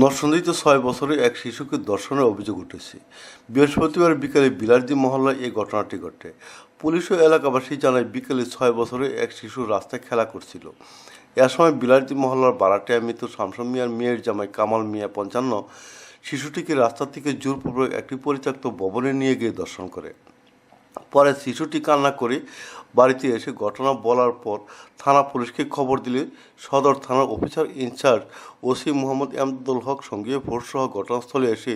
নরসন্দিতে ছয় বছরে এক শিশুকে ধর্ষণের অভিযোগ উঠেছে। বৃহস্পতিবার বিকেলে বিলার্দি মহল্লায় এই ঘটনাটি ঘটে। পুলিশ ও এলাকাবাসী জানায়, বিকেলে ছয় বছরে এক শিশু রাস্তায় খেলা করছিল। এ সময় বিলার্দি মহল্লার বারাটিয়া মৃত শামসুম মিয়ার মেয়ের জামাই কামাল মিয়া পঞ্চান্ন শিশুটিকে রাস্তা থেকে জোরপূর্বক একটি পরিত্যক্ত ভবনে নিয়ে গিয়ে দর্শন করে। পরে শিশুটি কান্না করে বাড়িতে এসে ঘটনা বলার পর থানা পুলিশকে খবর দিলে সদর থানার officer in charge OC Mohammad Emdul Haque সঙ্গে ভোটসহ ঘটনাস্থলে এসে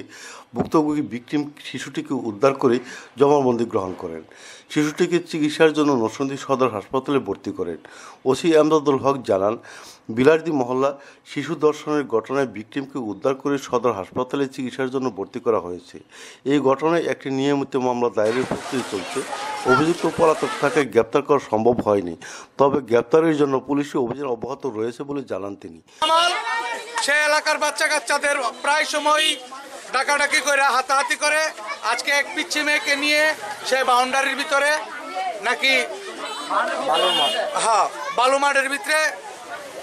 ভুক্তভোগী বিক্রিম শিশুটিকে উদ্ধার করে জবানবন্দি গ্রহণ করেন। শিশুটিকে চিকিৎসার জন্য নরসিংদী সদর হাসপাতালে ভর্তি করেন। ওসি এমদাদুল হক জানান বিলার্দি মহল্লা শিশু দর্শনের ঘটনায় ভিকটিমকে উদ্ধার করে সদর হাসপাতালে চিকিৎসার জন্য ভর্তি করা হয়েছে। এই ঘটনায় একটি নিয়মিত মামলা দায়েরের প্রস্তুতি চলছে। অভিযুক্ত পলাতক থাকায় গ্রেপ্তার করা সম্ভব হয়নি। তবে গ্রেপ্তারের জন্য পুলিশি অভিযান অব্যাহত রয়েছে বলে জানান তিনি। সে এলাকার বাচ্চা কাচ্চাদের প্রায় সময়ই ডাকাডাকি করে হাতাহাতি করে। আজকে এক পিচ্ছি মেয়েকে নিয়ে সে বাউন্ডারির ভিতরে নাকি হ্যাঁ বালুমাঠের ভিতরে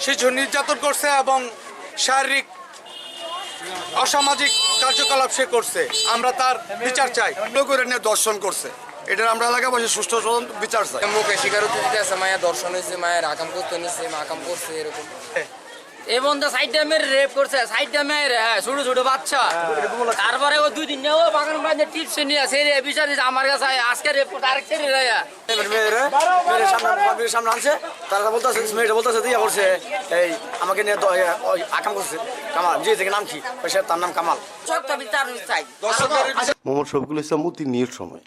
শিশু নির্যাতন করছে এবং শারীরিক অসামাজিক কার্যকলাপ সে করছে আমরা তার বিচার চাই। করে নিয়ে দর্শন করছে। এটা আমরা এলাকাবাসী সুষ্ঠু সুস্থ বিচার চাই। মুখে স্বীকারোক্তি দিতে আছে মায়া দর্শন হয়েছে মায়ের আকাম করতে নিচ্ছে আকাম করছে এরকম। এই বন্ধু সাইড ড্যামের রেপ করছে সাইড ড্যামের হ্যাঁ ছোট ছোট বাচ্চা। তারপরে ও দুই দিন ও বাগান বাগানে টিপস নিয়ে বিচার আমার কাছে আজকে রেপ করতে আরেক ছেড়ে দেয় সামনে সামনে আনছে তারা বলতেছে মেয়েটা বলতেছে দিয়া করছে এই আমাকে নিয়ে আকাম করছে কামাল জি থেকে নাম কি? সে তার নাম কামাল। মোহাম্মদ শফিকুল ইসলাম নিউজ সময়